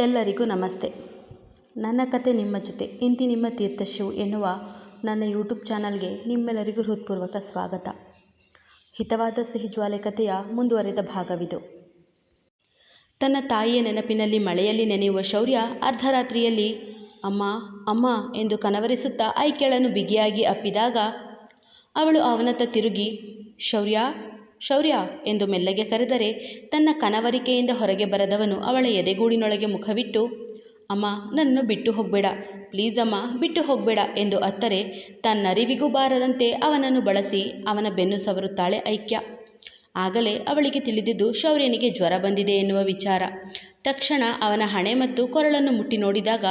ಎಲ್ಲರಿಗೂ ನಮಸ್ತೆ. ನನ್ನ ಕತೆ ನಿಮ್ಮ ಜೊತೆ, ಇಂತಿ ನಿಮ್ಮ ತೀರ್ಥಶಿವ್ ಎನ್ನುವ ನನ್ನ ಯೂಟ್ಯೂಬ್ ಚಾನಲ್ಗೆ ನಿಮ್ಮೆಲ್ಲರಿಗೂ ಹೃತ್ಪೂರ್ವಕ ಸ್ವಾಗತ. ಹಿತವಾದ ಸಿಹಿ ಜ್ವಾಲೆ ಕಥೆಯ ಮುಂದುವರೆದ ಭಾಗವಿದು. ತನ್ನ ತಾಯಿಯ ನೆನಪಿನಲ್ಲಿ ಮಳೆಯಲ್ಲಿ ನೆನೆಯುವ ಶೌರ್ಯ ಅರ್ಧರಾತ್ರಿಯಲ್ಲಿ ಅಮ್ಮ ಅಮ್ಮ ಎಂದು ಕನವರಿಸುತ್ತಾ ಐಕ್ಯಳನ್ನು ಬಿಗಿಯಾಗಿ ಅಪ್ಪಿದಾಗ, ಅವಳು ಅವನತ್ತ ತಿರುಗಿ, ಶೌರ್ಯ ಶೌರ್ಯ ಎಂದು ಮೆಲ್ಲಗೆ ಕರೆದರೆ ತನ್ನ ಕನವರಿಕೆಯಿಂದ ಹೊರಗೆ ಬರದವನು ಅವಳ ಎದೆಗೂಡಿನೊಳಗೆ ಮುಖವಿಟ್ಟು, ಅಮ್ಮ, ನನ್ನನ್ನು ಬಿಟ್ಟು ಹೋಗಬೇಡ, ಪ್ಲೀಸ್ ಅಮ್ಮ, ಬಿಟ್ಟು ಹೋಗಬೇಡ ಎಂದು ಅತ್ತರೆ, ತನ್ನರಿವಿಗೂ ಬಾರದಂತೆ ಅವನನ್ನು ಬಳಸಿ ಅವನ ಬೆನ್ನು ಸವರುತ್ತಾಳೆ ಐಕ್ಯ. ಆಗಲೇ ಅವಳಿಗೆ ತಿಳಿದಿದ್ದು ಶೌರ್ಯನಿಗೆ ಜ್ವರ ಬಂದಿದೆ ಎನ್ನುವ ವಿಚಾರ. ತಕ್ಷಣ ಅವನ ಹಣೆ ಮತ್ತು ಕೊರಳನ್ನು ಮುಟ್ಟಿ ನೋಡಿದಾಗ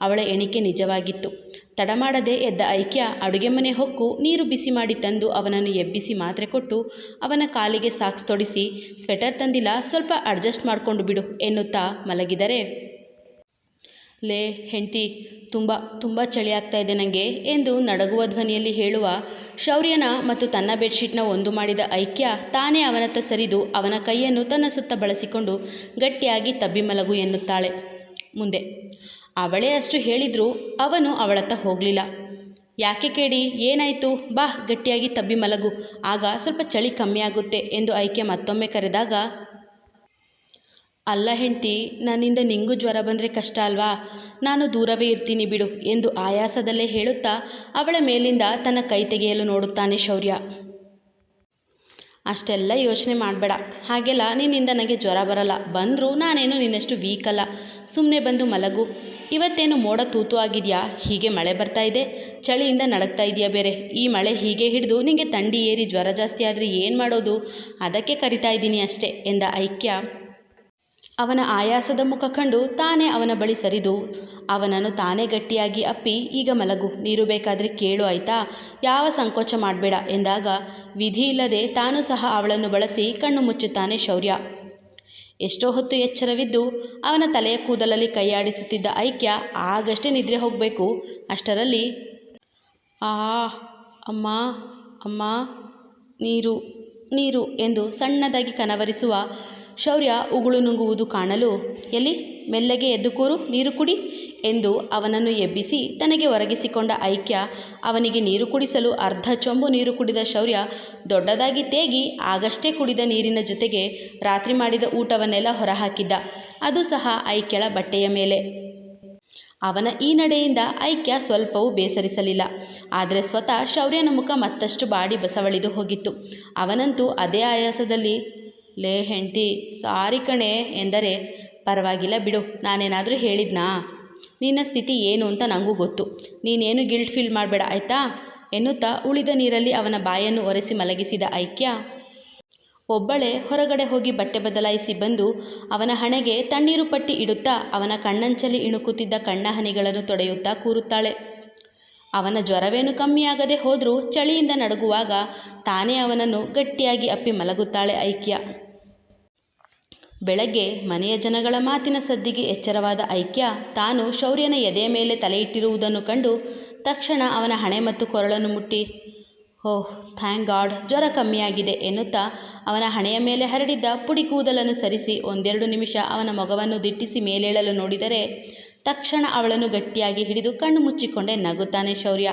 ಅವಳ ಎಣಿಕೆ ನಿಜವಾಗಿತ್ತು. ತಡಮಾಡದೆ ಎದ್ದ ಐಕ್ಯ ಅಡುಗೆ ಮನೆ ಹೊಕ್ಕು ನೀರು ಬಿಸಿ ಮಾಡಿ ತಂದು ಅವನನ್ನು ಎಬ್ಬಿಸಿ ಮಾತ್ರೆ ಕೊಟ್ಟು ಅವನ ಕಾಲಿಗೆ ಸಾಕ್ಸ್ ತೊಡಿಸಿ, ಸ್ವೆಟರ್ ತಂದಿಲ್ಲ, ಸ್ವಲ್ಪ ಅಡ್ಜಸ್ಟ್ ಮಾಡಿಕೊಂಡು ಬಿಡು, ಎನ್ನುತ್ತಾ ಮಲಗಿದರೆ. ಲೇ, ಹೆಂಡ್ತಿ, ತುಂಬ ತುಂಬ ಚಳಿ ಆಗ್ತಾ ಇದೆ ನನಗೆ ಎಂದು ನಡಗುವ ಧ್ವನಿಯಲ್ಲಿ ಹೇಳುವ ಶೌರ್ಯನ ಮತ್ತು ತನ್ನ ಬೆಡ್ಶೀಟ್ನ ಒಂದು ಮಾಡಿದ ಐಕ್ಯ ತಾನೇ ಅವನತ್ತ ಸರಿದು ಅವನ ಕೈಯನ್ನು ತನ್ನ ಸುತ್ತ ಬಳಸಿಕೊಂಡು ಗಟ್ಟಿಯಾಗಿ ತಬ್ಬಿ ಮಲಗು ಎನ್ನುತ್ತಾಳೆ. ಮುಂದೆ ಅವಳೇ ಅಷ್ಟು ಹೇಳಿದರೂ, ಅವನು ಅವಳತ್ತ ಹೋಗಲಿಲ್ಲ. ಯಾಕೆ ಕೇಳಿ ಏನಾಯಿತು? ಬಾ, ಗಟ್ಟಿಯಾಗಿ ತಬ್ಬಿ ಮಲಗು. ಆಗ ಸ್ವಲ್ಪ ಚಳಿ ಕಮ್ಮಿ ಆಗುತ್ತೆ ಎಂದು ಐಕೆ ಮತ್ತೊಮ್ಮೆ ಕರೆದಾಗ, ಅಲ್ಲ ಹೆಂಡ್ತಿ, ನನ್ನಿಂದ ನಿಂಗೂ ಜ್ವರ ಬಂದರೆ ಕಷ್ಟ ಅಲ್ವಾ? ನಾನು ದೂರವೇ ಇರ್ತೀನಿ ಬಿಡು ಎಂದು ಆಯಾಸದಲ್ಲೇ ಹೇಳುತ್ತಾ, ಅವಳ ಮೇಲಿಂದ ತನ್ನ ಕೈ ತೆಗೆಯಲು ನೋಡುತ್ತಾನೆ ಶೌರ್ಯ. ಅಷ್ಟೆಲ್ಲ ಯೋಚನೆ ಮಾಡಬೇಡ. ಹಾಗೆಲ್ಲ ನಿನ್ನಿಂದ ನನಗೆ ಜ್ವರ ಬರಲ್ಲ. ಬಂದರೂ ನಾನೇನು ನಿನ್ನಷ್ಟು ವೀಕ್ ಅಲ್ಲ. ಸುಮ್ಮನೆ ಬಂದು ಮಲಗು. ಇವತ್ತೇನು ಮೋಡ ತೂತು ಆಗಿದೆಯಾ? ಹೀಗೆ ಮಳೆ ಬರ್ತಾ ಇದೆ. ಚಳಿಯಿಂದ ನಡಗ್ತಾ ಇದೆಯಾ ಬೇರೆ? ಈ ಮಳೆ ಹೀಗೆ ಹಿಡಿದು ನಿಮಗೆ ಥಂಡಿ ಏರಿ ಜ್ವರ ಜಾಸ್ತಿ ಆದರೆ ಏನು ಮಾಡೋದು? ಅದಕ್ಕೆ ಕರಿತಾ ಇದ್ದೀನಿ ಅಷ್ಟೇ, ಎಂದ ಐಕ್ಯ. ಅವನ ಆಯಾಸದ ಮುಖ ಕಂಡು ತಾನೇ ಅವನ ಬಳಿ ಸರಿದು. ಅವನನ್ನು ತಾನೇ ಗಟ್ಟಿಯಾಗಿ ಅಪ್ಪಿ, ಈಗ ಮಲಗು, ನೀರು ಬೇಕಾದರೆ ಕೇಳು ಆಯ್ತಾ? ಯಾವ ಸಂಕೋಚ ಮಾಡಬೇಡ, ಎಂದಾಗ ವಿಧಿ ಇಲ್ಲದೆ ತಾನು ಸಹ ಅವಳನ್ನು ಬಳಸಿ ಕಣ್ಣು ಮುಚ್ಚುತ್ತಾನೆ ಶೌರ್ಯ. ಎಷ್ಟೋ ಹೊತ್ತು ಎಚ್ಚರವಿದ್ದು ಅವನ ತಲೆಯ ಕೂದಲಲ್ಲಿ ಕೈಯಾಡಿಸುತ್ತಿದ್ದ ಐಕ್ಯ ಆಗಷ್ಟೇ ನಿದ್ರೆ ಹೋಗಬೇಕು. ಅಷ್ಟರಲ್ಲಿ, ಆ, ಅಮ್ಮ ಅಮ್ಮ, ನೀರು ನೀರು ಎಂದು ಸಣ್ಣದಾಗಿ ಕನವರಿಸುವ ಶೌರ್ಯ ಉಗುಳು ನುಂಗುವುದು ಕಾಣಲು ಎಲ್ಲಿ? ಮೆಲ್ಲಗೆ ಎದ್ದು ಕೂರು, ನೀರು ಕುಡಿ ಎಂದು ಅವನನ್ನು ಎಬ್ಬಿಸಿ ತನಗೆ ಒರಗಿಸಿಕೊಂಡ ಐಕ್ಯ ಅವನಿಗೆ ನೀರು ಕುಡಿಸಲು ಅರ್ಧ ಚೊಂಬು ನೀರು ಕುಡಿದ ಶೌರ್ಯ ದೊಡ್ಡದಾಗಿ ತೇಗಿ ಆಗಷ್ಟೇ ಕುಡಿದ ನೀರಿನ ಜೊತೆಗೆ ರಾತ್ರಿ ಮಾಡಿದ ಊಟವನ್ನೆಲ್ಲ ಹೊರಹಾಕಿದ್ದ. ಅದು ಸಹ ಐಕ್ಯಳ ಬಟ್ಟೆಯ ಮೇಲೆ. ಅವನ ಈ ನಡೆಯಿಂದ ಐಕ್ಯ ಸ್ವಲ್ಪವೂ ಬೇಸರಿಸಲಿಲ್ಲ. ಆದರೆ ಸ್ವತಃ ಶೌರ್ಯನ ಮುಖ ಮತ್ತಷ್ಟು ಬಾಡಿ ಬಸವಳಿದು ಹೋಗಿತ್ತು. ಅವನಂತೂ ಅದೇ ಆಯಾಸದಲ್ಲಿ, ಲೇ ಹೆಂಡ್ತಿ, ಸಾರಿ ಕಣೆ ಎಂದರೆ ಪರವಾಗಿಲ್ಲ ಬಿಡು, ನಾನೇನಾದರೂ ಹೇಳಿದ್ನಾ? ನಿನ್ನ ಸ್ಥಿತಿ ಏನು ಅಂತ ನನಗೂ ಗೊತ್ತು. ನೀನೇನು ಗಿಲ್ಟ್ ಫೀಲ್ ಮಾಡಬೇಡ, ಆಯಿತಾ? ಎನ್ನುತ್ತಾ ಉಳಿದ ನೀರಲ್ಲಿ ಅವನ ಬಾಯನ್ನು ಒರೆಸಿ ಮಲಗಿಸಿದ ಐಕ್ಯ. ಒಬ್ಬಳೆ ಹೊರಗಡೆ ಹೋಗಿ ಬಟ್ಟೆ ಬದಲಾಯಿಸಿ ಬಂದು ಅವನ ಹಣೆಗೆ ತಣ್ಣೀರು ಪಟ್ಟಿ ಇಡುತ್ತಾ ಅವನ ಕಣ್ಣಂಚಲಿ ಇಣುಕುತ್ತಿದ್ದ ಕಣ್ಣ ಹನಿಗಳನ್ನು ತೊಡೆಯುತ್ತಾ ಕೂರುತ್ತಾಳೆ. ಅವನ ಜ್ವರವೇನು ಕಮ್ಮಿಯಾಗದೆ ಹೋದರೂ ಚಳಿಯಿಂದ ನಡುಗುವಾಗ ತಾನೇ ಅವನನ್ನು ಗಟ್ಟಿಯಾಗಿ ಅಪ್ಪಿ ಮಲಗುತ್ತಾಳೆ ಐಕ್ಯ. ಬೆಳಗ್ಗೆ ಮನೆಯ ಜನಗಳ ಮಾತಿನ ಸದ್ದಿಗೆ ಎಚ್ಚರವಾದ ಐಕ್ಯ ತಾನು ಶೌರ್ಯನ ಎದೆಯ ಮೇಲೆ ತಲೆಯಿಟ್ಟಿರುವುದನ್ನು ಕಂಡು ತಕ್ಷಣ ಅವನ ಹಣೆ ಮತ್ತು ಕೊರಳನ್ನು ಮುಟ್ಟಿ ಓಹ್ ಥ್ಯಾಂಕ್ ಗಾಡ್, ಜ್ವರ ಕಮ್ಮಿಯಾಗಿದೆ ಎನ್ನುತ್ತಾ ಅವನ ಹಣೆಯ ಮೇಲೆ ಹರಡಿದ್ದ ಪುಡಿ ಕೂದಲನ್ನು ಸರಿಸಿ ಒಂದೆರಡು ನಿಮಿಷ ಅವನ ಮೊಗವನ್ನು ದಿಟ್ಟಿಸಿ ಮೇಲೇಳಲು ನೋಡಿದರೆ ತಕ್ಷಣ ಅವಳನ್ನು ಗಟ್ಟಿಯಾಗಿ ಹಿಡಿದು ಕಣ್ಣು ಮುಚ್ಚಿಕೊಂಡೆ ನಗುತ್ತಾನೆ ಶೌರ್ಯ.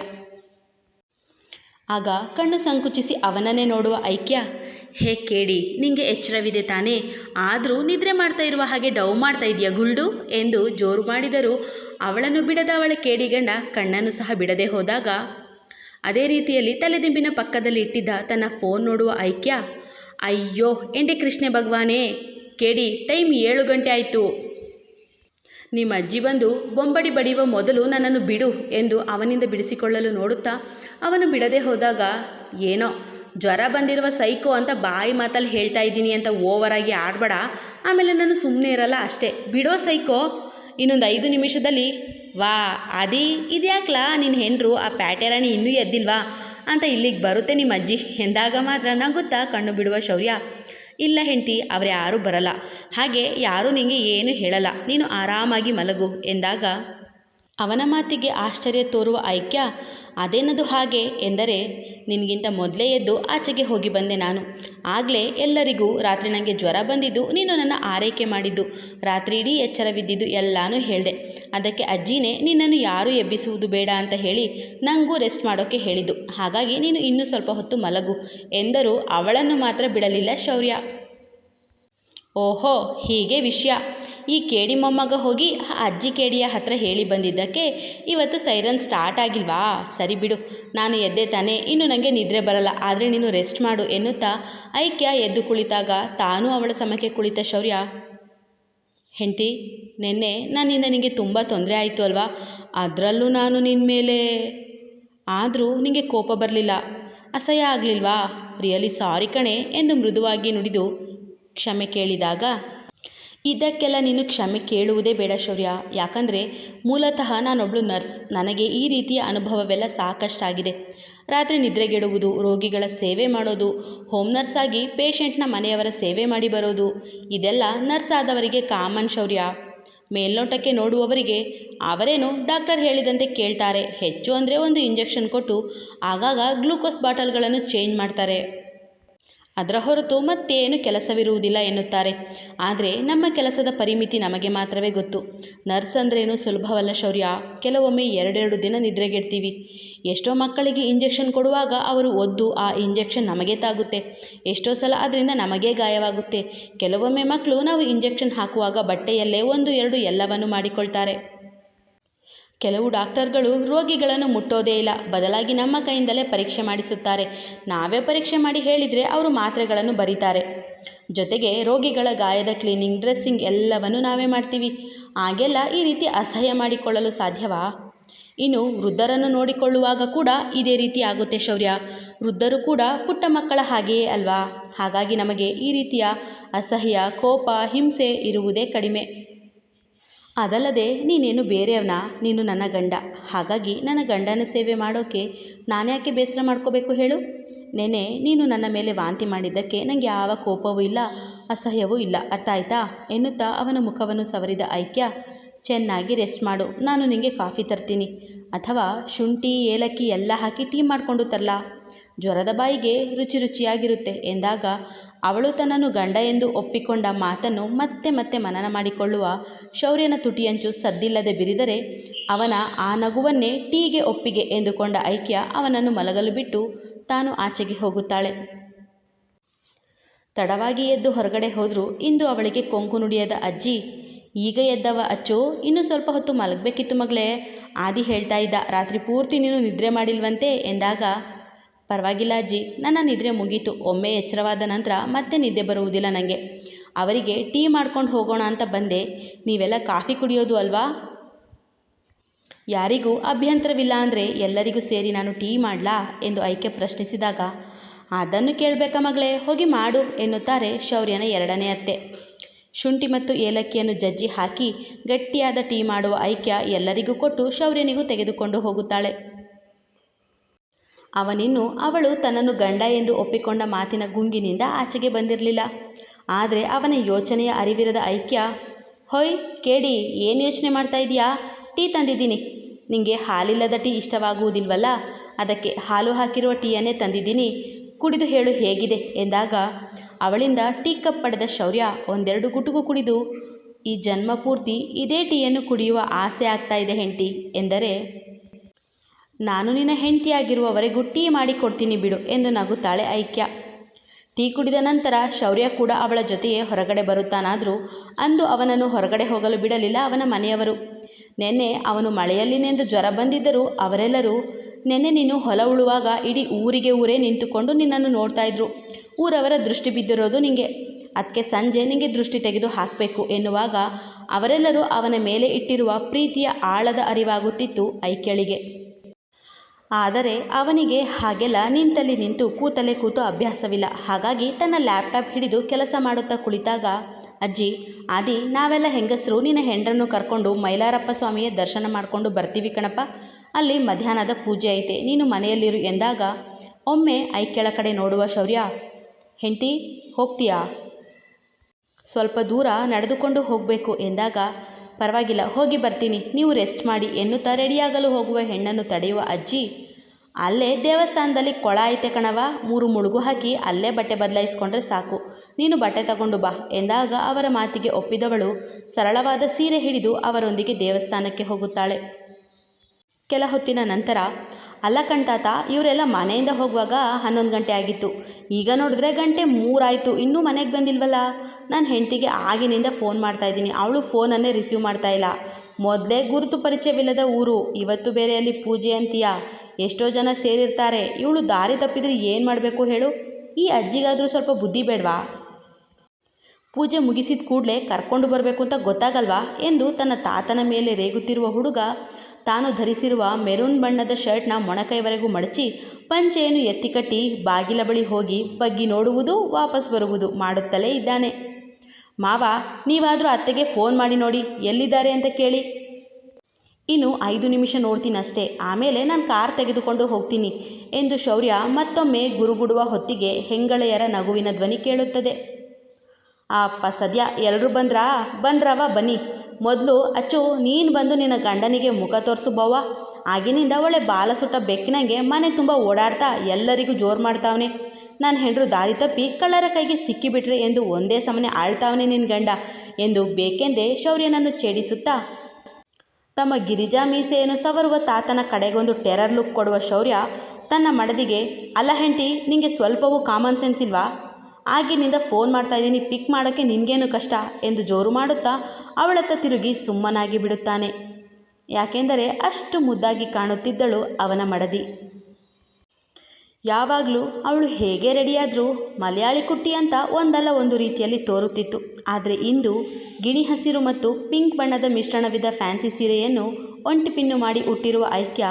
ಆಗ ಕಣ್ಣು ಸಂಕುಚಿಸಿ ಅವನನ್ನೇ ನೋಡುವ ಐಕ್ಯ ಹೇ ಕೇಳಿ ನಿಂಗೆ ಎಚ್ಚರವಿದೆ ತಾನೇ? ಆದರೂ ನಿದ್ರೆ ಮಾಡ್ತಾ ಇರುವ ಹಾಗೆ ಡವ್ ಮಾಡ್ತಾ ಇದೆಯಾ ಗುಲ್ಡು? ಎಂದು ಜೋರು ಮಾಡಿದರೂ ಅವಳನ್ನು ಬಿಡದ ಅವಳ ಕೇಡಿಗಂಡ ಕಣ್ಣನ್ನು ಸಹ ಬಿಡದೆ ಹೋದಾಗ, ಅದೇ ರೀತಿಯಲ್ಲಿ ತಲೆದಿಂಬಿನ ಪಕ್ಕದಲ್ಲಿ ಇಟ್ಟಿದ್ದ ತನ್ನ ಫೋನ್ ನೋಡುವ ಐಕ್ಯ, ಅಯ್ಯೋ, ಎಂಡೆ ಕೃಷ್ಣ ಭಗವಾನೇ! ಕೇಡಿ, ಟೈಮ್ ಏಳು ಗಂಟೆ ಆಯಿತು. ನಿಮ್ಮ ಅಜ್ಜಿ ಬಂದು ಬೊಂಬಡಿ ಬಡಿಯುವ ಮೊದಲು ನನ್ನನ್ನು ಬಿಡು ಎಂದು ಅವನಿಂದ ಬಿಡಿಸಿಕೊಳ್ಳಲು ನೋಡುತ್ತಾ ಅವನು ಬಿಡದೆ ಹೋದಾಗ, ಏನೋ ಜ್ವರ ಬಂದಿರುವ ಸೈಕೋ ಅಂತ ಬಾಯಿ ಮಾತಲ್ಲಿ ಹೇಳ್ತಾ ಇದ್ದೀನಿ ಅಂತ ಓವರಾಗಿ ಆಡಬೇಡ. ಆಮೇಲೆ ನಾನು ಸುಮ್ಮನೆ ಇರಲ್ಲ ಅಷ್ಟೇ. ಬಿಡೋ ಸೈಕೋ, ಇನ್ನೊಂದು ಐದು ನಿಮಿಷದಲ್ಲಿ, ವಾ ಅದಿ ಇದ್ಯಾಕ್ಲಾ ನಿನ್ನ ಹೆಂಡರು? ಆ ಪ್ಯಾಟೆರಾಣಿ ಇನ್ನೂ ಎದ್ದಿಲ್ವಾ? ಅಂತ ಇಲ್ಲಿಗೆ ಬರುತ್ತೆ ನಿಮ್ಮ ಅಜ್ಜಿ. ಎಂದಾಗ ಮಾತ್ರ ನಗುತ್ತಾ ಕಣ್ಣು ಬಿಡುವ ಶೌರ್ಯ. ಇಲ್ಲ ಹೆಂಡ್ತಿ, ಅವ್ರು ಯಾರೂ ಬರಲ್ಲ. ಹಾಗೆ ಯಾರೂ ನಿನಗೆ ಏನು ಹೇಳಲ್ಲ. ನೀನು ಆರಾಮಾಗಿ ಮಲಗು, ಎಂದಾಗ, ಅವನ ಮಾತಿಗೆ ಆಶ್ಚರ್ಯ ತೋರುವ ಐಕ್ಯ? ಅದೇನದು ಹಾಗೆ? ಎಂದರೆ ನಿನಗಿಂತ ಮೊದಲೇ ಎದ್ದು ಆಚೆಗೆ ಹೋಗಿ ಬಂದೆ ನಾನು. ಆಗಲೇ ಎಲ್ಲರಿಗೂ ರಾತ್ರಿ ನನಗೆ ಜ್ವರ ಬಂದಿದ್ದು, ನೀನು ನನ್ನ ಆರೈಕೆ ಮಾಡಿದ್ದು. ರಾತ್ರಿ ಇಡೀ ಎಚ್ಚರವಿದ್ದಿದ್ದು ಎಲ್ಲನೂ ಹೇಳಿದೆ. ಅದಕ್ಕೆ ಅಜ್ಜಿನೇ, ನಿನ್ನನ್ನು ಯಾರೂ ಎಬ್ಬಿಸುವುದು ಬೇಡ ಅಂತ ಹೇಳಿ ನನಗೂ ರೆಸ್ಟ್ ಮಾಡೋಕ್ಕೆ ಹೇಳಿದ್ದು. ಹಾಗಾಗಿ ನೀನು ಇನ್ನೂ ಸ್ವಲ್ಪ ಹೊತ್ತು ಮಲಗು ಎಂದರೂ. ಅವಳನ್ನು ಮಾತ್ರ ಬಿಡಲಿಲ್ಲ ಶೌರ್ಯ. ಓಹೋ, ಹೀಗೆ ವಿಷಯ. ಈ ಕೇಡಿ ಮೊಮ್ಮಗ ಹೋಗಿ ಆ ಅಜ್ಜಿ ಕೇಡಿಯ ಹತ್ರ ಹೇಳಿ ಬಂದಿದ್ದಕ್ಕೆ ಇವತ್ತು ಸೈರನ್ ಸ್ಟಾರ್ಟ್ ಆಗಿಲ್ವಾ? ಸರಿ ಬಿಡು, ನಾನು ಎದ್ದೆ ತಾನೆ, ಇನ್ನು ನನಗೆ ನಿದ್ರೆ ಬರಲ್ಲ, ಆದರೆ ನೀನು ರೆಸ್ಟ್ ಮಾಡು ಎನ್ನುತ್ತಾ ಐಕ್ಯ ಎದ್ದು ಕುಳಿತಾಗ ತಾನೂ ಅವಳ ಸಮಕ್ಕೆ ಕುಳಿತ ಶೌರ್ಯ. ಹೆಂಡತಿ, ನಿನ್ನೆ ನನ್ನಿಂದ ನಿನಗೆ ತುಂಬ ತೊಂದರೆ ಆಯಿತು ಅಲ್ವಾ? ಅದರಲ್ಲೂ ನಾನು ನಿನ್ನ ಮೇಲೆ ಆದರೂ ನಿನಗೆ ಕೋಪ ಬರಲಿಲ್ಲ. ಅಸಹ್ಯ ಆಗಲಿಲ್ವಾ? ರಿಯಲಿ ಸಾರಿ ಕಣೆ ಎಂದು ಮೃದುವಾಗಿ ನುಡಿದು ಕ್ಷಮೆ ಕೇಳಿದಾಗ, ಇದಕ್ಕೆಲ್ಲ ನೀನು ಕ್ಷಮೆ ಕೇಳುವುದೇ ಬೇಡ ಶೌರ್ಯ. ಯಾಕಂದರೆ ಮೂಲತಃ ನಾನೊಬ್ಳು ನರ್ಸ್. ನನಗೆ ಈ ರೀತಿಯ ಅನುಭವವೆಲ್ಲ ಸಾಕಷ್ಟಾಗಿದೆ. ರಾತ್ರಿ ನಿದ್ರೆಗೆಡುವುದು, ರೋಗಿಗಳ ಸೇವೆ ಮಾಡೋದು, ಹೋಮ್ ನರ್ಸ್ ಆಗಿ ಪೇಷಂಟ್ನ ಮನೆಯವರ ಸೇವೆ ಮಾಡಿ ಬರೋದು, ಇದೆಲ್ಲ ನರ್ಸ್ ಆದವರಿಗೆ ಕಾಮನ್ ಶೌರ್ಯ. ಮೇಲ್ನೋಟಕ್ಕೆ ನೋಡುವವರಿಗೆ ಅವರೇನು ಡಾಕ್ಟರ್ ಹೇಳಿದಂತೆ ಕೇಳ್ತಾರೆ. ಹೆಚ್ಚು ಅಂದರೆ ಒಂದು ಇಂಜೆಕ್ಷನ್ ಕೊಟ್ಟು ಆಗಾಗ ಗ್ಲೂಕೋಸ್ ಬಾಟಲ್ಗಳನ್ನು ಚೇಂಜ್ ಮಾಡ್ತಾರೆ. ಅದರ ಹೊರತು ಮತ್ತೇನು ಕೆಲಸವಿರುವುದಿಲ್ಲ ಎನ್ನುತ್ತಾರೆ. ಆದರೆ ನಮ್ಮ ಕೆಲಸದ ಪರಿಮಿತಿ ನಮಗೆ ಮಾತ್ರವೇ ಗೊತ್ತು. ನರ್ಸ್ ಅಂದ್ರೇನು ಸುಲಭವಲ್ಲ ಶೌರ್ಯ. ಕೆಲವೊಮ್ಮೆ ಎರಡೆರಡು ದಿನ ನಿದ್ರೆಗೆಡ್ತೀವಿ. ಎಷ್ಟೋ ಮಕ್ಕಳಿಗೆ ಇಂಜೆಕ್ಷನ್ ಕೊಡುವಾಗ ಅವರು ಒದ್ದು ಆ ಇಂಜೆಕ್ಷನ್ ನಮಗೆ ತಾಗುತ್ತೆ. ಎಷ್ಟೋ ಸಲ ಅದರಿಂದ ನಮಗೇ ಗಾಯವಾಗುತ್ತೆ. ಕೆಲವೊಮ್ಮೆ ಮಕ್ಕಳು ನಾವು ಇಂಜೆಕ್ಷನ್ ಹಾಕುವಾಗ ಬಟ್ಟೆಯಲ್ಲೇ ಒಂದು ಎರಡು ಎಲ್ಲವನ್ನು ಮಾಡಿಕೊಳ್ತಾರೆ. ಕೆಲವು ಡಾಕ್ಟರ್ಗಳು ರೋಗಿಗಳನ್ನು ಮುಟ್ಟೋದೇ ಇಲ್ಲ. ಬದಲಾಗಿ ನಮ್ಮ ಕೈಯಿಂದಲೇ ಪರೀಕ್ಷೆ ಮಾಡಿಸುತ್ತಾರೆ. ನಾವೇ ಪರೀಕ್ಷೆ ಮಾಡಿ ಹೇಳಿದರೆ ಅವರು ಮಾತ್ರೆಗಳನ್ನು ಬರೀತಾರೆ. ಜೊತೆಗೆ ರೋಗಿಗಳ ಗಾಯದ ಕ್ಲೀನಿಂಗ್, ಡ್ರೆಸ್ಸಿಂಗ್ ಎಲ್ಲವನ್ನು ನಾವೇ ಮಾಡ್ತೀವಿ. ಆಗೆಲ್ಲ ಈ ರೀತಿ ಅಸಹ್ಯ ಮಾಡಿಕೊಳ್ಳಲು ಸಾಧ್ಯವಾ? ಇನ್ನು ವೃದ್ಧರನ್ನು ನೋಡಿಕೊಳ್ಳುವಾಗ ಕೂಡ ಇದೇ ರೀತಿ ಆಗುತ್ತೆ ಶೌರ್ಯ. ವೃದ್ಧರು ಕೂಡ ಪುಟ್ಟ ಮಕ್ಕಳ ಹಾಗೆಯೇ ಅಲ್ವಾ? ಹಾಗಾಗಿ ನಮಗೆ ಈ ರೀತಿಯ ಅಸಹ್ಯ, ಕೋಪ, ಹಿಂಸೆ ಇರುವುದೇ ಕಡಿಮೆ. ಅದಲ್ಲದೆ ನೀನೇನು ಬೇರೆಯವನ? ನೀನು ನನ್ನ ಗಂಡ. ಹಾಗಾಗಿ ನನ್ನ ಗಂಡನ ಸೇವೆ ಮಾಡೋಕ್ಕೆ ನಾನ್ಯಾಕೆ ಬೇಸರ ಮಾಡ್ಕೋಬೇಕು ಹೇಳು? ನೆನೆ, ನೀನು ನನ್ನ ಮೇಲೆ ವಾಂತಿ ಮಾಡಿದ್ದಕ್ಕೆ ನನಗೆ ಯಾವ ಕೋಪವೂ ಇಲ್ಲ, ಅಸಹ್ಯವೂ ಇಲ್ಲ. ಅರ್ಥ ಆಯ್ತಾ? ಎನ್ನುತ್ತಾ ಅವನ ಮುಖವನ್ನು ಸವರಿದ ಐಕ್ಯ. ಚೆನ್ನಾಗಿ ರೆಸ್ಟ್ ಮಾಡು. ನಾನು ನಿನಗೆ ಕಾಫಿ ತರ್ತೀನಿ. ಅಥವಾ ಶುಂಠಿ, ಏಲಕ್ಕಿ ಎಲ್ಲ ಹಾಕಿ ಟೀ ಮಾಡಿಕೊಂಡು ತರಲಾ? ಜ್ವರದ ಬಾಯಿಗೆ ರುಚಿ ರುಚಿಯಾಗಿರುತ್ತೆ. ಎಂದಾಗ ಅವಳು ತನ್ನನ್ನು ಗಂಡ ಎಂದು ಒಪ್ಪಿಕೊಂಡ ಮಾತನ್ನು ಮತ್ತೆ ಮತ್ತೆ ಮನನ ಮಾಡಿಕೊಳ್ಳುವ ಶೌರ್ಯನ ತುಟಿಯಂಚು ಸದ್ದಿಲ್ಲದೆ ಬಿರಿದರೆ ಅವನ ಆ ನಗುವನ್ನೇ ಟೀಗೆ ಒಪ್ಪಿಗೆ ಎಂದುಕೊಂಡ ಐಕ್ಯ ಅವನನ್ನು ಮಲಗಲು ಬಿಟ್ಟು ತಾನು ಆಚೆಗೆ ಹೋಗುತ್ತಾಳೆ. ತಡವಾಗಿ ಎದ್ದು ಹೊರಗಡೆ ಹೋದರೂ ಇಂದು ಅವಳಿಗೆ ಕೊಂಕು ನುಡಿಯದ ಅಜ್ಜಿ, ಈಗ ಎದ್ದವ ಅಚ್ಚು, ಇನ್ನೂ ಸ್ವಲ್ಪ ಹೊತ್ತು ಮಲಗಬೇಕಿತ್ತು ಮಗಳೇ, ಆದಿ ಹೇಳ್ತಾ ಇದ್ದ, ರಾತ್ರಿ ಪೂರ್ತಿ ನೀನು ನಿದ್ರೆ ಮಾಡಿಲ್ವಂತೆ ಎಂದಾಗ ಪರವಾಗಿಲ್ಲ ಅಜ್ಜಿ. ನನ್ನ ನಿದ್ರೆ ಮುಗೀತು. ಒಮ್ಮೆ ಎಚ್ಚರವಾದ ನಂತರ ಮತ್ತೆ ನಿದ್ದೆ ಬರುವುದಿಲ್ಲ ನನಗೆ ಅವರಿಗೆ ಟೀ ಮಾಡ್ಕೊಂಡು ಹೋಗೋಣ ಅಂತ ಬಂದೆ. ನೀವೆಲ್ಲ ಕಾಫಿ ಕುಡಿಯೋದು ಅಲ್ವಾ? ಯಾರಿಗೂ ಅಭ್ಯಂತರವಿಲ್ಲ ಅಂದರೆ ಎಲ್ಲರಿಗೂ ಸೇರಿ ನಾನು ಟೀ ಮಾಡಲಾ ಎಂದು ಐಕೆ ಪ್ರಶ್ನಿಸಿದಾಗ, ಅದನ್ನು ಕೇಳಬೇಕಾ ಮಗಳೇ? ಹೋಗಿ ಮಾಡು ಎನ್ನುತ್ತಾರೆ ಶೌರ್ಯನ ಎರಡನೇ ಅತ್ತೆ. ಶುಂಠಿ ಮತ್ತು ಏಲಕ್ಕಿಯನ್ನು ಜಜ್ಜಿ ಹಾಕಿ ಗಟ್ಟಿಯಾದ ಟೀ ಮಾಡುವ ಐಕ್ಯ ಎಲ್ಲರಿಗೂ ಕೊಟ್ಟು ಶೌರ್ಯನಿಗೂ ತೆಗೆದುಕೊಂಡು ಹೋಗುತ್ತಾಳೆ. ಅವನಿನ್ನು ಅವಳು ತನ್ನನ್ನು ಗಂಡ ಎಂದು ಒಪ್ಪಿಕೊಂಡ ಮಾತಿನ ಗುಂಗಿನಿಂದ ಆಚೆಗೆ ಬಂದಿರಲಿಲ್ಲ. ಆದರೆ ಅವನ ಯೋಚನೆಯ ಅರಿವಿರದ ಐಕ್ಯ, ಹೊಯ್, ಕೇಡಿ, ಏನು ಯೋಚನೆ ಮಾಡ್ತಾ ಇದೀಯಾ? ಟೀ ತಂದಿದ್ದೀನಿ. ನಿಮಗೆ ಹಾಲಿಲ್ಲದ ಟೀ ಇಷ್ಟವಾಗುವುದಿಲ್ವಲ್ಲ? ಅದಕ್ಕೆ ಹಾಲು ಹಾಕಿರುವ ಟೀಯನ್ನೇ ತಂದಿದ್ದೀನಿ. ಕುಡಿದು ಹೇಳು ಹೇಗಿದೆ? ಎಂದಾಗ, ಅವಳಿಂದ ಟೀ ಕಪ್ ಪಡೆದ ಶೌರ್ಯ ಒಂದೆರಡು ಗುಟುಕು ಕುಡಿದು, ಈ ಜನ್ಮ ಪೂರ್ತಿ ಇದೇ ಟೀಯನ್ನು ಕುಡಿಯುವ ಆಸೆ ಆಗ್ತಾ ಇದೆ ಹೆಂಡತಿ ಎಂದರೆ ನಾನು ನಿನ್ನ ಹೆಂಡತಿಯಾಗಿರುವವರೆಗೂ ಟೀ ಮಾಡಿ ಕೊಡ್ತೀನಿ ಬಿಡು ಎಂದು ನಗುತ್ತಾಳೆ ಐಕ್ಯ. ಟೀ ಕುಡಿದ ನಂತರ ಶೌರ್ಯ ಕೂಡ ಅವಳ ಜೊತೆಯೇ ಹೊರಗಡೆ ಬರುತ್ತಾನಾದರೂ ಅಂದು ಅವನನ್ನು ಹೊರಗಡೆ ಹೋಗಲು ಬಿಡಲಿಲ್ಲ ಅವನ ಮನೆಯವರು. ನೆನ್ನೆ ಅವನು ಮಳೆಯಲ್ಲಿನೆಂದು ಜ್ವರ ಬಂದಿದ್ದರೂ ಅವರೆಲ್ಲರೂ, ನೆನ್ನೆ ನೀನು ಹೊಲ ಉಳುವಾಗ ಇಡೀ ಊರಿಗೆ ಊರೇ ನಿಂತುಕೊಂಡು ನಿನ್ನನ್ನು ನೋಡ್ತಾ ಇದ್ರು. ಊರವರ ದೃಷ್ಟಿ ಬಿದ್ದಿರೋದು ನಿಂಗೆ. ಅದಕ್ಕೆ ಸಂಜೆ ನಿಂಗೆ ದೃಷ್ಟಿ ತೆಗೆದು ಹಾಕಬೇಕು ಎನ್ನುವಾಗ ಅವರೆಲ್ಲರೂ ಅವನ ಮೇಲೆ ಇಟ್ಟಿರುವ ಪ್ರೀತಿಯ ಆಳದ ಅರಿವಾಗುತ್ತಿತ್ತು ಐಕ್ಯಳಿಗೆ. ಆದರೆ ಅವನಿಗೆ ಹಾಗೆಲ್ಲ ನಿಂತಲ್ಲಿ ನಿಂತು ಕೂತಲ್ಲೇ ಕೂತು ಅಭ್ಯಾಸವಿಲ್ಲ. ಹಾಗಾಗಿ ತನ್ನ ಲ್ಯಾಪ್ಟಾಪ್ ಹಿಡಿದು ಕೆಲಸ ಮಾಡುತ್ತಾ ಕುಳಿತಾಗ, ಅಜ್ಜಿ, ಆದಿ, ನಾವೆಲ್ಲ ಹೆಂಗಸರು, ನಿನ್ನ ಹೆಂಡ್ರನ್ನು ಕರ್ಕೊಂಡು ಮೈಲಾರಪ್ಪ ಸ್ವಾಮಿಯ ದರ್ಶನ ಮಾಡಿಕೊಂಡು ಬರ್ತೀವಿ ಕಣಪ್ಪ. ಅಲ್ಲಿ ಮಧ್ಯಾಹ್ನದ ಪೂಜೆ ಐತೆ, ನೀನು ಮನೆಯಲ್ಲಿರು ಎಂದಾಗ, ಒಮ್ಮೆ ಐಕ್ಯಳ ಕಡೆ ನೋಡುವ ಶೌರ್ಯ. ಹೆಂಡತಿ, ಹೋಗ್ತೀಯಾ? ಸ್ವಲ್ಪ ದೂರ ನಡೆದುಕೊಂಡು ಹೋಗಬೇಕು ಎಂದಾಗ ಪರವಾಗಿಲ್ಲ, ಹೋಗಿ ಬರ್ತೀನಿ. ನೀವು ರೆಸ್ಟ್ ಮಾಡಿ, ಎನ್ನುತ್ತಾ ರೆಡಿಯಾಗಲು ಹೋಗುವ ಹೆಣ್ಣನ್ನು ತಡೆಯುವ ಅಜ್ಜಿ. ಅಲ್ಲೇ ದೇವಸ್ಥಾನದಲ್ಲಿ ಕೊಳ ಐತೆ ಕಣವ ಮೂರು ಮುಳುಗು ಹಾಕಿ ಅಲ್ಲೇ ಬಟ್ಟೆ ಬದಲಾಯಿಸ್ಕೊಂಡ್ರೆ ಸಾಕು. ನೀನು ಬಟ್ಟೆ ತಗೊಂಡು ಬಾ, ಎಂದಾಗ ಅವರ ಮಾತಿಗೆ ಒಪ್ಪಿದವಳು ಸರಳವಾದ ಸೀರೆ ಹಿಡಿದು ಅವರೊಂದಿಗೆ ದೇವಸ್ಥಾನಕ್ಕೆ ಹೋಗುತ್ತಾಳೆ. ಕೆಲ ಹೊತ್ತಿನ ನಂತರ, ಅಲ್ಲ ಕಣ್ತಾತ ಇವರೆಲ್ಲ ಮನೆಯಿಂದ ಹೋಗುವಾಗ ಹನ್ನೊಂದು ಗಂಟೆ ಆಗಿತ್ತು. ಈಗ ನೋಡಿದ್ರೆ ಗಂಟೆ ಮೂರಾಯಿತು. ಇನ್ನೂ ಮನೆಗೆ ಬಂದಿಲ್ವಲ್ಲ? ನನ್ನ ಹೆಂಡತಿಗೆ ಆಗಿನಿಂದ ಫೋನ್ ಮಾಡ್ತಾ ಇದ್ದೀನಿ. ಅವಳು ಫೋನನ್ನೇ ರಿಸೀವ್ ಮಾಡ್ತಾ ಇಲ್ಲ. ಮೊದಲೇ ಗುರುತು ಪರಿಚಯವಿಲ್ಲದ ಊರು, ಇವತ್ತು ಬೇರೆ ಅಲ್ಲಿ ಪೂಜೆ ಅಂತೀಯ? ಎಷ್ಟೋ ಜನ ಸೇರಿರ್ತಾರೆ. ಇವಳು ದಾರಿ ತಪ್ಪಿದ್ರೆ ಏನು ಮಾಡಬೇಕು ಹೇಳು? ಈ ಅಜ್ಜಿಗಾದರೂ ಸ್ವಲ್ಪ ಬುದ್ಧಿ ಬೇಡವಾ? ಪೂಜೆ ಮುಗಿಸಿದ ಕೂಡಲೇ ಕರ್ಕೊಂಡು ಬರಬೇಕು ಅಂತ ಗೊತ್ತಾಗಲ್ವಾ? ಎಂದು ತನ್ನ ತಾತನ ಮೇಲೆ ರೇಗುತ್ತಿರುವ ಹುಡುಗ ತಾನು ಧರಿಸಿರುವ ಮೆರೂನ್ ಬಣ್ಣದ ಶರ್ಟ್ನ ಮೊಣಕೈವರೆಗೂ ಮಡಚಿ ಪಂಚೆಯನ್ನು ಎತ್ತಿಕಟ್ಟಿ ಬಾಗಿಲ ಬಳಿ ಹೋಗಿ ಬಗ್ಗಿ ನೋಡುವುದು, ವಾಪಸ್ ಬರುವುದು ಮಾಡುತ್ತಲೇ ಇದ್ದಾನೆ. ಮಾವ, ನೀವಾದರೂ ಅತ್ತೆಗೆ ಫೋನ್ ಮಾಡಿ ನೋಡಿ, ಎಲ್ಲಿದ್ದಾರೆ ಅಂತ ಕೇಳಿ. ಇನ್ನು ಐದು ನಿಮಿಷ ನೋಡ್ತೀನಿ ಅಷ್ಟೇ ಆಮೇಲೆ ನಾನು ಕಾರ್ ತೆಗೆದುಕೊಂಡು ಹೋಗ್ತೀನಿ ಎಂದು ಶೌರ್ಯ ಮತ್ತೊಮ್ಮೆ ಗುರುಗುಡುವ ಹೊತ್ತಿಗೆ ಹೆಂಗಳೆಯರ ನಗುವಿನ ಧ್ವನಿ ಕೇಳುತ್ತದೆ. ಅಪ್ಪ ಸದ್ಯ ಎಲ್ಲರೂ ಬಂದ್ರಾ? ಬಂದ್ರವ ಬನ್ನಿ. ಮೊದಲು, ಅಚ್ಚು, ನೀನು ಬಂದು ನಿನ್ನ ಗಂಡನಿಗೆ ಮುಖ ತೋರಿಸು ಬವ್ವ. ಆಗಿನಿಂದ ಒಳ್ಳೆ ಬಾಲ ಸುಟ್ಟ ಬೆಕ್ಕಿನಂಗೆ ಮನೆ ತುಂಬ ಓಡಾಡ್ತಾ ಎಲ್ಲರಿಗೂ ಜೋರು ಮಾಡ್ತಾವನೆ. ನನ್ನ ಹೆಂಡ್ರು ದಾರಿ ತಪ್ಪಿ ಕಳ್ಳರ ಕೈಗೆ ಸಿಕ್ಕಿಬಿಟ್ರೆ ಎಂದು ಒಂದೇ ಸಮನೆ ಆಳ್ತಾವನೆ ನಿನ್ನ ಗಂಡ ಎಂದು ಬೇಕೆಂದೇ ಶೌರ್ಯನನ್ನು ಛೇಡಿಸುತ್ತಾ. ತಮ್ಮ ಗಿರಿಜಾ ಮೀಸೆಯನ್ನು ಸವರುವ ತಾತನ ಕಡೆಗೊಂದು ಟೆರರ್ ಲುಕ್ ಕೊಡುವ ಶೌರ್ಯ ತನ್ನ ಮಡದಿಗೆ, ಅಲ್ಲ ಹೆಂಡತಿ, ನಿಂಗೆ ಸ್ವಲ್ಪವೂ ಕಾಮನ್ ಸೆನ್ಸ್ ಇಲ್ವಾ? ಆಗಿನಿಂದ ಫೋನ್ ಮಾಡ್ತಾ ಇದ್ದೀನಿ, ಪಿಕ್ ಮಾಡೋಕ್ಕೆ ನಿನಗೇನು ಕಷ್ಟ ಎಂದು ಜೋರು ಮಾಡುತ್ತಾ ಅವಳತ್ತ ತಿರುಗಿ ಸುಮ್ಮನಾಗಿ ಬಿಡುತ್ತಾನೆ. ಯಾಕೆಂದರೆ ಅಷ್ಟು ಮುದ್ದಾಗಿ ಕಾಣುತ್ತಿದ್ದಳು ಅವನ ಮಡದಿ. ಯಾವಾಗಲೂ ಅವಳು ಹೇಗೆ ರೆಡಿಯಾದರೂ ಮಲಯಾಳಿ ಕುಟ್ಟಿ ಅಂತ ಒಂದಲ್ಲ ಒಂದು ರೀತಿಯಲ್ಲಿ ತೋರುತ್ತಿತ್ತು. ಆದರೆ ಇಂದು ಗಿಣಿ ಹಸಿರು ಮತ್ತು ಪಿಂಕ್ ಬಣ್ಣದ ಮಿಶ್ರಣವಿದ್ದ ಫ್ಯಾನ್ಸಿ ಸೀರೆಯನ್ನು ಒಂಟಿ ಪಿನ್ನು ಮಾಡಿ ಉಟ್ಟಿರುವ ಐಕ್ಯ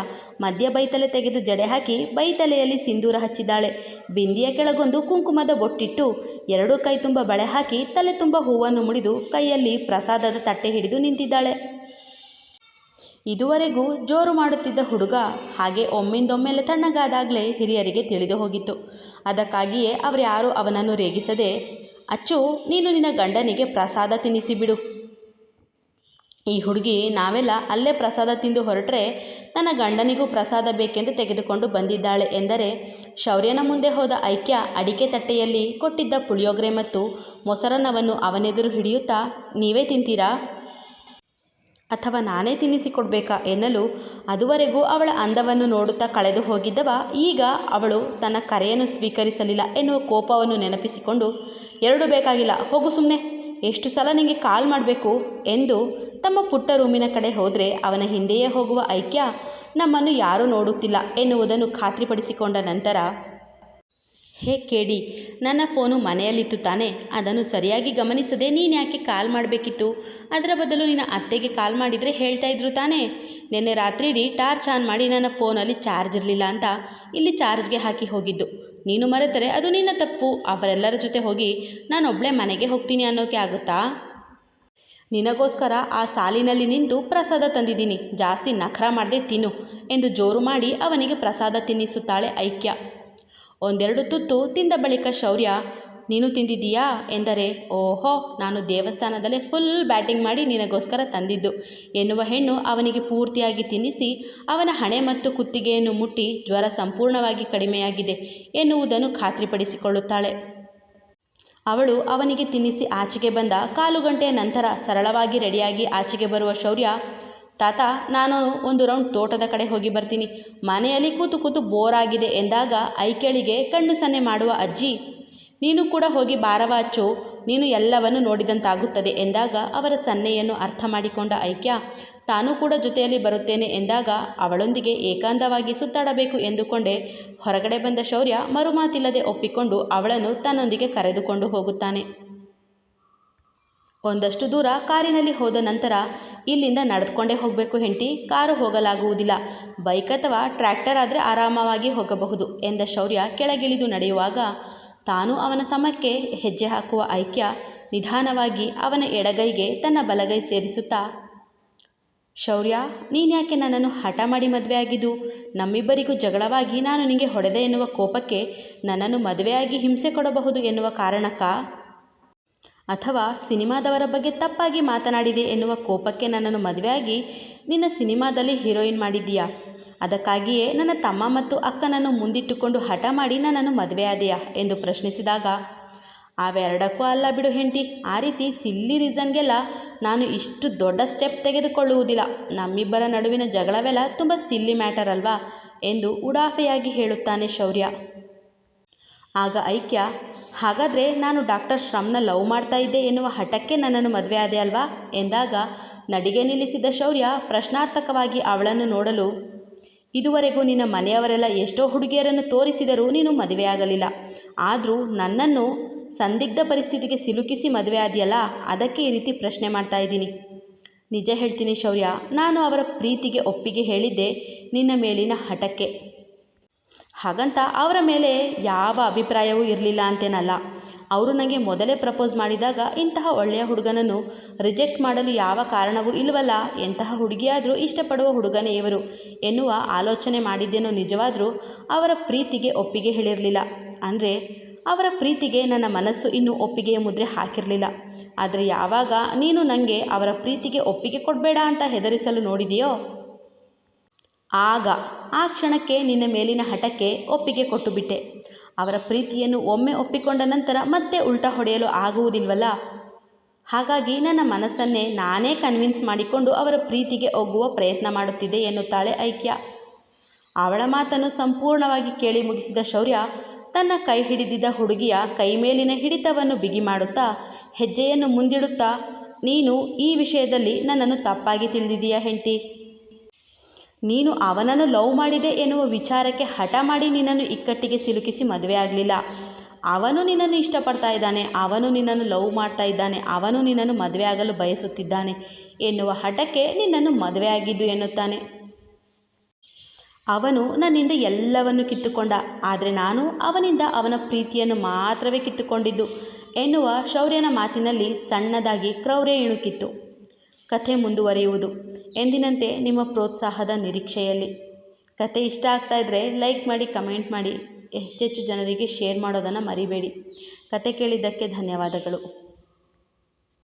ಮಧ್ಯ ಬೈತಲೆ ತೆಗೆದು ಜಡೆ ಹಾಕಿ ಬೈತಲೆಯಲ್ಲಿ ಸಿಂಧೂರ ಹಚ್ಚಿದ್ದಾಳೆ. ಬಿಂದಿಯ ಕೆಳಗೊಂದು ಕುಂಕುಮದ ಬೊಟ್ಟಿಟ್ಟು ಎರಡೂ ಕೈ ತುಂಬ ಬಳೆ ಹಾಕಿ ತಲೆ ತುಂಬ ಹೂವನ್ನು ಮುಡಿದು ಕೈಯಲ್ಲಿ ಪ್ರಸಾದದ ತಟ್ಟೆ ಹಿಡಿದು ನಿಂತಿದ್ದಾಳೆ. ಇದುವರೆಗೂ ಜೋರು ಮಾಡುತ್ತಿದ್ದ ಹುಡುಗ ಹಾಗೆ ಒಮ್ಮಿಂದೊಮ್ಮೆಲೆ ತಣ್ಣಗಾದಾಗಲೇ ಹಿರಿಯರಿಗೆ ತಿಳಿದು ಹೋಗಿತ್ತು. ಅದಕ್ಕಾಗಿಯೇ ಅವರ್ಯಾರೂ ಅವನನ್ನು ರೇಗಿಸದೆ, ಅಚ್ಚು, ನೀನು ನಿನ್ನ ಗಂಡನಿಗೆ ಪ್ರಸಾದ ತಿನ್ನಿಸಿಬಿಡು ಈ ಹುಡುಗಿ ನಾವೆಲ್ಲ ಅಲ್ಲೇ ಪ್ರಸಾದ ತಿಂದು ಹೊರಟ್ರೆ ನನ್ನ ಗಂಡನಿಗೂ ಪ್ರಸಾದ ಬೇಕೆಂದು ತೆಗೆದುಕೊಂಡು ಬಂದಿದ್ದಾಳೆ ಎಂದರೆ, ಶೌರ್ಯನ ಮುಂದೆ ಹೋದ ಐಕ್ಯ ಅಡಿಕೆ ತಟ್ಟೆಯಲ್ಲಿ ಕೊಟ್ಟಿದ್ದ ಪುಳಿಯೋಗರೆ ಮತ್ತು ಮೊಸರನ್ನವನ್ನು ಅವನೆದುರು ಹಿಡಿಯುತ್ತಾ, ನೀವೇ ತಿಂತೀರಾ? ಅಥವಾ ನಾನೇ ತಿನ್ನಿಸಿಕೊಡ್ಬೇಕಾ ಎನ್ನಲು ಅದುವರೆಗೂ ಅವಳ ಅಂದವನ್ನು ನೋಡುತ್ತಾ ಕಳೆದು ಹೋಗಿದ್ದವ, ಈಗ ಅವಳು ತನ್ನ ಕರೆಯನ್ನು ಸ್ವೀಕರಿಸಲಿಲ್ಲ ಎನ್ನುವ ಕೋಪವನ್ನು ನೆನಪಿಸಿಕೊಂಡು, ಎರಡು ಬೇಕಾಗಿಲ್ಲ, ಹೋಗು ಸುಮ್ಮನೆ ಎಷ್ಟು ಸಲ ನಿಮಗೆ ಕಾಲ್ ಮಾಡಬೇಕು ಎಂದು ತಮ್ಮ ಪುಟ್ಟ ರೂಮಿನ ಕಡೆ ಹೋದರೆ ಅವನ ಹಿಂದೆಯೇ ಹೋಗುವ ಐಕ್ಯ ನಮ್ಮನ್ನು ಯಾರೂ ನೋಡುತ್ತಿಲ್ಲ ಎನ್ನುವುದನ್ನು ಖಾತ್ರಿಪಡಿಸಿಕೊಂಡ ನಂತರ ಹೇ ಕೇಡಿ, ನನ್ನ ಫೋನು ಮನೆಯಲ್ಲಿತ್ತು ತಾನೆ, ಅದನ್ನು ಸರಿಯಾಗಿ ಗಮನಿಸದೆ ನೀನು ಯಾಕೆ ಕಾಲ್ ಮಾಡಬೇಕಿತ್ತು? ಅದರ ಬದಲು ನಿನ್ನ ಅತ್ತೆಗೆ ಕಾಲ್ ಮಾಡಿದರೆ ಹೇಳ್ತಾ ಇದ್ರು ತಾನೇ? ನಿನ್ನೆ ರಾತ್ರಿ ಇಡೀ ಟಾರ್ಚ್ ಆನ್ ಮಾಡಿ ನನ್ನ ಫೋನಲ್ಲಿ ಚಾರ್ಜ್ ಇರಲಿಲ್ಲ ಅಂತ ಇಲ್ಲಿ ಚಾರ್ಜ್ಗೆ ಹಾಕಿ ಹೋಗಿದ್ದು. ನೀನು ಮರೆತರೆ ಅದು ನಿನ್ನ ತಪ್ಪು, ಅವರೆಲ್ಲರ ಜೊತೆ ಹೋಗಿ ನಾನೊಬ್ಬಳೇ ಮನೆಗೆ ಹೋಗ್ತೀನಿ ಅನ್ನೋಕೆ ಆಗುತ್ತಾ? ನಿನಗೋಸ್ಕರ ಆ ಸಾಲಿನಲ್ಲಿ ನಿಂತು ಪ್ರಸಾದ ತಂದಿದ್ದೀನಿ, ಜಾಸ್ತಿ ನಖರ ಮಾಡದೆ ತಿನ್ನು ಎಂದು ಜೋರು ಮಾಡಿ ಅವನಿಗೆ ಪ್ರಸಾದ ತಿನ್ನಿಸುತ್ತಾಳೆ ಐಕ್ಯ. ಒಂದೆರಡು ತುತ್ತು ತಿಂದ ಬಳಿಕ ಶೌರ್ಯ, ನೀನು ತಿಂದಿದ್ದೀಯಾ? ಎಂದರೆ, ಓಹೋ, ನಾನು ದೇವಸ್ಥಾನದಲ್ಲೇ ಫುಲ್ ಬ್ಯಾಟಿಂಗ್ ಮಾಡಿ ನಿನಗೋಸ್ಕರ ತಂದಿದ್ದು. ಎನ್ನುವ ಹೆಣ್ಣು ಅವನಿಗೆ ಪೂರ್ತಿಯಾಗಿ ತಿನ್ನಿಸಿ, ಅವನ ಹಣೆ ಮತ್ತು ಕುತ್ತಿಗೆಯನ್ನು ಮುಟ್ಟಿ ಜ್ವರ ಸಂಪೂರ್ಣವಾಗಿ ಕಡಿಮೆಯಾಗಿದೆ ಎನ್ನುವುದನ್ನು ಖಾತ್ರಿಪಡಿಸಿಕೊಳ್ಳುತ್ತಾಳೆ. ಅವಳು ಅವನಿಗೆ ತಿನ್ನಿಸಿ ಆಚೆಗೆ ಬಂದ, ಕಾಲು ಗಂಟೆಯ ನಂತರ ಸರಳವಾಗಿ ರೆಡಿಯಾಗಿ ಆಚೆಗೆ ಬರುವ ಶೌರ್ಯ ತಾತ, ನಾನು ಒಂದು ರೌಂಡ್ ತೋಟದ ಕಡೆ ಹೋಗಿ ಬರ್ತೀನಿ. ಮನೆಯಲ್ಲಿ ಕೂತು ಕೂತು ಬೋರ್ ಆಗಿದೆ ಎಂದಾಗ ಐಕೆಳಿಗೆ ಕಣ್ಣು ಸನ್ನೆ ಮಾಡುವ ಅಜ್ಜಿ, ನೀನು ಕೂಡ ಹೋಗಿ ಬಾರವ ಅಚ್ಚು, ನೀನು ಎಲ್ಲವನ್ನು ನೋಡಿದಂತಾಗುತ್ತದೆ ಎಂದಾಗ ಅವರ ಸನ್ನೆಯನ್ನು ಅರ್ಥ ಮಾಡಿಕೊಂಡ ಐಕ್ಯ, ತಾನೂ ಕೂಡ ಜೊತೆಯಲ್ಲಿ ಬರುತ್ತೇನೆ ಎಂದಾಗ ಅವಳೊಂದಿಗೆ ಏಕಾಂತವಾಗಿ ಸುತ್ತಾಡಬೇಕು ಎಂದುಕೊಂಡೇ ಹೊರಗಡೆ ಬಂದ ಶೌರ್ಯ ಮರುಮಾತಿಲ್ಲದೆ ಒಪ್ಪಿಕೊಂಡು ಅವಳನ್ನು ತನ್ನೊಂದಿಗೆ ಕರೆದುಕೊಂಡು ಹೋಗುತ್ತಾನೆ. ಒಂದಷ್ಟು ದೂರ ಕಾರಿನಲ್ಲಿ ಹೋದ ನಂತರ ಇಲ್ಲಿಂದ ನಡೆದುಕೊಂಡೇ ಹೋಗಬೇಕು ಹೆಂಡತಿ. ಕಾರು ಹೋಗಲಾಗುವುದಿಲ್ಲ. ಬೈಕ್ ಅಥವಾ ಟ್ರ್ಯಾಕ್ಟರ್ ಆದರೆ ಆರಾಮವಾಗಿ ಹೋಗಬಹುದು ಎಂದ ಶೌರ್ಯ ಕೆಳಗಿಳಿದು ನಡೆಯುವಾಗ ತಾನು ಅವನ ಸಮಕ್ಕೆ ಹೆಜ್ಜೆ ಹಾಕುವ ಐಕ್ಯ ನಿಧಾನವಾಗಿ ಅವನ ಎಡಗೈಗೆ ತನ್ನ ಬಲಗೈ ಸೇರಿಸುತ್ತಾ, ಶೌರ್ಯ ನೀನ್ಯಾಕೆ ನನ್ನನ್ನು ಹಠ ಮಾಡಿ ಮದುವೆ ಆಗಿದ್ದು? ನಮ್ಮಿಬ್ಬರಿಗೂ ಜಗಳವಾಗಿ ನಾನು ನಿನಗೆ ಹೊಡೆದೆ ಎನ್ನುವ ಕೋಪಕ್ಕೆ ನನ್ನನ್ನು ಮದುವೆಯಾಗಿ ಹಿಂಸೆ ಕೊಡಬಹುದು ಎನ್ನುವ ಕಾರಣಕ್ಕಾ? ಅಥವಾ ಸಿನಿಮಾದವರ ಬಗ್ಗೆ ತಪ್ಪಾಗಿ ಮಾತನಾಡಿದೆ ಎನ್ನುವ ಕೋಪಕ್ಕೆ ನನ್ನನ್ನು ಮದುವೆಯಾಗಿ ನಿನ್ನ ಸಿನಿಮಾದಲ್ಲಿ ಹೀರೋಯಿನ್ ಮಾಡಿದ್ದೀಯಾ? ಅದಕ್ಕಾಗಿಯೇ ನನ್ನ ತಮ್ಮ ಮತ್ತು ಅಕ್ಕನನ್ನು ಮುಂದಿಟ್ಟುಕೊಂಡು ಹಠ ಮಾಡಿ ನನ್ನನ್ನು ಮದುವೆಯಾದೆಯಾ? ಎಂದು ಪ್ರಶ್ನಿಸಿದಾಗ ಅವೆರಡಕ್ಕೂ ಅಲ್ಲ ಬಿಡು ಹೆಂಡತಿ. ಆ ರೀತಿ ಸಿಲ್ಲಿ ರೀಸನ್ಗೆಲ್ಲ ನಾನು ಇಷ್ಟು ದೊಡ್ಡ ಸ್ಟೆಪ್ ತೆಗೆದುಕೊಳ್ಳುವುದಿಲ್ಲ. ನಮ್ಮಿಬ್ಬರ ನಡುವಿನ ಜಗಳವೆಲ್ಲ ತುಂಬ ಸಿಲ್ಲಿ ಮ್ಯಾಟರ್ ಅಲ್ವಾ? ಎಂದು ಉಡಾಫೆಯಾಗಿ ಹೇಳುತ್ತಾನೆ ಶೌರ್ಯ. ಆಗ ಐಕ್ಯ ಹಾಗಾದರೆ ನಾನು ಡಾಕ್ಟರ್ ಶ್ರಮ್ನ ಲವ್ ಮಾಡ್ತಾ ಇದ್ದೆ ಎನ್ನುವ ಹಠಕ್ಕೆ ನನ್ನನ್ನು ಮದುವೆ ಆದೆ ಅಲ್ವಾ? ಎಂದಾಗ ನಡಿಗೆ ನಿಲ್ಲಿಸಿದ ಶೌರ್ಯ ಪ್ರಶ್ನಾರ್ಥಕವಾಗಿ ಅವಳನ್ನು ನೋಡಲು, ಇದುವರೆಗೂ ನಿನ್ನ ಮನೆಯವರೆಲ್ಲ ಎಷ್ಟೋ ಹುಡುಗಿಯರನ್ನು ತೋರಿಸಿದರೂ ನೀನು ಮದುವೆಯಾಗಲಿಲ್ಲ ಆದರೂ ನನ್ನನ್ನು ಸಂದಿಗ್ಧ ಪರಿಸ್ಥಿತಿಗೆ ಸಿಲುಕಿಸಿ ಮದುವೆ ಆದಿಯಲ್ಲ, ಅದಕ್ಕೆ ಈ ರೀತಿ ಪ್ರಶ್ನೆ ಮಾಡ್ತಾ ಇದ್ದೀನಿ. ನಿಜ ಹೇಳ್ತೀನಿ ಶೌರ್ಯ, ನಾನು ಅವರ ಪ್ರೀತಿಗೆ ಒಪ್ಪಿಗೆ ಹೇಳಿದ್ದೆ ನಿನ್ನ ಮೇಲಿನ ಹಠಕ್ಕೆ. ಹಾಗಂತ ಅವರ ಮೇಲೆ ಯಾವ ಅಭಿಪ್ರಾಯವೂ ಇರಲಿಲ್ಲ ಅಂತೇನಲ್ಲ. ಅವರು ನನಗೆ ಮೊದಲೇ ಪ್ರಪೋಸ್ ಮಾಡಿದಾಗ ಇಂತಹ ಒಳ್ಳೆಯ ಹುಡುಗನನ್ನು ರಿಜೆಕ್ಟ್ ಮಾಡಲು ಯಾವ ಕಾರಣವೂ ಇಲ್ಲವಲ್ಲ ಎಂತಹ ಹುಡುಗಿಯಾದರೂ ಇಷ್ಟಪಡುವ ಹುಡುಗನೇ ಇವರು ಎನ್ನುವ ಆಲೋಚನೆ ಮಾಡಿದ್ದೇನೋ ನಿಜವಾದರೂ ಅವರ ಪ್ರೀತಿಗೆ ಒಪ್ಪಿಗೆ ಹೇಳಿರಲಿಲ್ಲ. ಅಂದರೆ ಅವರ ಪ್ರೀತಿಗೆ ನನ್ನ ಮನಸ್ಸು ಇನ್ನೂ ಒಪ್ಪಿಗೆಯ ಮುದ್ರೆ ಹಾಕಿರಲಿಲ್ಲ. ಆದರೆ ಯಾವಾಗ ನೀನು ನನಗೆ ಅವರ ಪ್ರೀತಿಗೆ ಒಪ್ಪಿಗೆ ಕೊಡಬೇಡ ಅಂತ ಹೆದರಿಸಲು ನೋಡಿದೆಯೋ ಆಗ ಆ ಕ್ಷಣಕ್ಕೆ ನಿನ್ನ ಮೇಲಿನ ಹಠಕ್ಕೆ ಒಪ್ಪಿಗೆ ಕೊಟ್ಟುಬಿಟ್ಟೆ. ಅವರ ಪ್ರೀತಿಯನ್ನು ಒಮ್ಮೆ ಒಪ್ಪಿಕೊಂಡ ನಂತರ ಮತ್ತೆ ಉಲ್ಟಾ ಹೊಡೆಯಲು ಆಗುವುದಿಲ್ವಲ್ಲ? ಹಾಗಾಗಿ ನನ್ನ ಮನಸ್ಸನ್ನೇ ನಾನೇ ಕನ್ವಿನ್ಸ್ ಮಾಡಿಕೊಂಡು ಅವರ ಪ್ರೀತಿಗೆ ಒಗ್ಗುವ ಪ್ರಯತ್ನ ಮಾಡುತ್ತಿದ್ದೆ ಎನ್ನುತ್ತಾಳೆ ಐಕ್ಯ. ಅವಳ ಮಾತನ್ನು ಸಂಪೂರ್ಣವಾಗಿ ಕೇಳಿ ಮುಗಿಸಿದ ಶೌರ್ಯ ತನ್ನ ಕೈ ಹಿಡಿದಿದ್ದ ಹುಡುಗಿಯ ಕೈ ಮೇಲಿನ ಹಿಡಿತವನ್ನು ಬಿಗಿ ಮಾಡುತ್ತಾ ಹೆಜ್ಜೆಯನ್ನು ಮುಂದಿಡುತ್ತಾ, ನೀನು ಈ ವಿಷಯದಲ್ಲಿ ನನ್ನನ್ನು ತಪ್ಪಾಗಿ ತಿಳಿದಿದೀಯಾ ಹೆಂಡತಿ? ನೀನು ಅವನನ್ನು ಲವ್ ಮಾಡಿದೆ ಎನ್ನುವ ವಿಚಾರಕ್ಕೆ ಹಠ ಮಾಡಿ ನಿನ್ನನ್ನು ಇಕ್ಕಟ್ಟಿಗೆ ಸಿಲುಕಿಸಿ ಮದುವೆ ಆಗಲಿಲ್ಲ. ಅವನು ನಿನ್ನನ್ನು ಇಷ್ಟಪಡ್ತಾ ಇದ್ದಾನೆ, ಅವನು ನಿನ್ನನ್ನು ಲವ್ ಮಾಡ್ತಾ ಇದ್ದಾನೆ, ಅವನು ನಿನ್ನನ್ನು ಮದುವೆ ಆಗಲು ಬಯಸುತ್ತಿದ್ದಾನೆ ಎನ್ನುವ ಹಠಕ್ಕೆ ನಿನ್ನನ್ನು ಮದುವೆ ಆಗಿದ್ದು ಎನ್ನುತ್ತಾನೆ. ಅವನು ನನ್ನಿಂದ ಎಲ್ಲವನ್ನು ಕಿತ್ತುಕೊಂಡ, ಆದರೆ ನಾನು ಅವನಿಂದ ಅವನ ಪ್ರೀತಿಯನ್ನು ಮಾತ್ರವೇ ಕಿತ್ತುಕೊಂಡಿದ್ದು ಎನ್ನುವ ಶೌರ್ಯನ ಮಾತಿನಲ್ಲಿ ಸಣ್ಣದಾಗಿ ಕ್ರೌರ್ಯ ಇಣುಕಿತ್ತು. ಕಥೆ ಮುಂದುವರಿಯುವುದು. ಎಂದಿನಂತೆ ನಿಮ್ಮ ಪ್ರೋತ್ಸಾಹದ ನಿರೀಕ್ಷೆಯಲ್ಲಿ. ಕತೆ ಇಷ್ಟ ಆಗ್ತಾ ಇದ್ದರೆ ಲೈಕ್ ಮಾಡಿ, ಕಮೆಂಟ್ ಮಾಡಿ, ಹೆಚ್ಚೆಚ್ಚು ಜನರಿಗೆ ಶೇರ್ ಮಾಡೋದನ್ನು ಮರಿಬೇಡಿ. ಕತೆ ಕೇಳಿದ್ದಕ್ಕೆ ಧನ್ಯವಾದಗಳು.